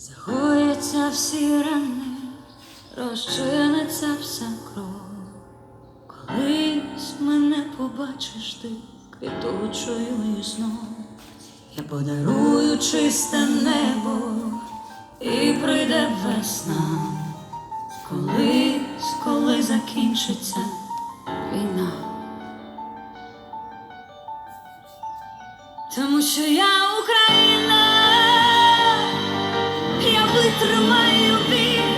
Загояться всі рани, розчиниться вся кров. Колись мене побачиш ти квітучою і знов. Я подарую чисте небо і прийде весна. Колись, коли закінчиться війна. Тому що я Україна, я витримаю біль,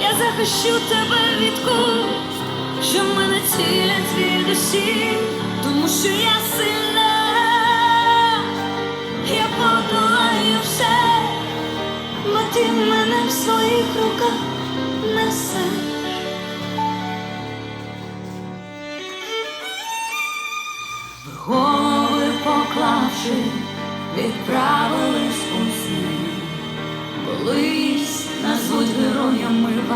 я захищу тебе від куль, що мене цілять звідусіль, тому що я сильна, я подолаю все, бо ти мене в своїх руках несеш. Голови поклавши, відправились у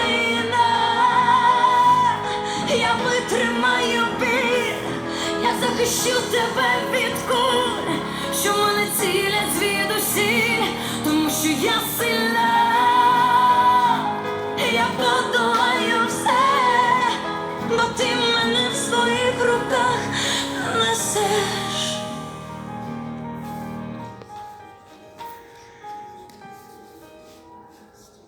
Україна, я витримаю біль, я захищу тебе від куль, що мене цілять звідусіль, тому що я сильна,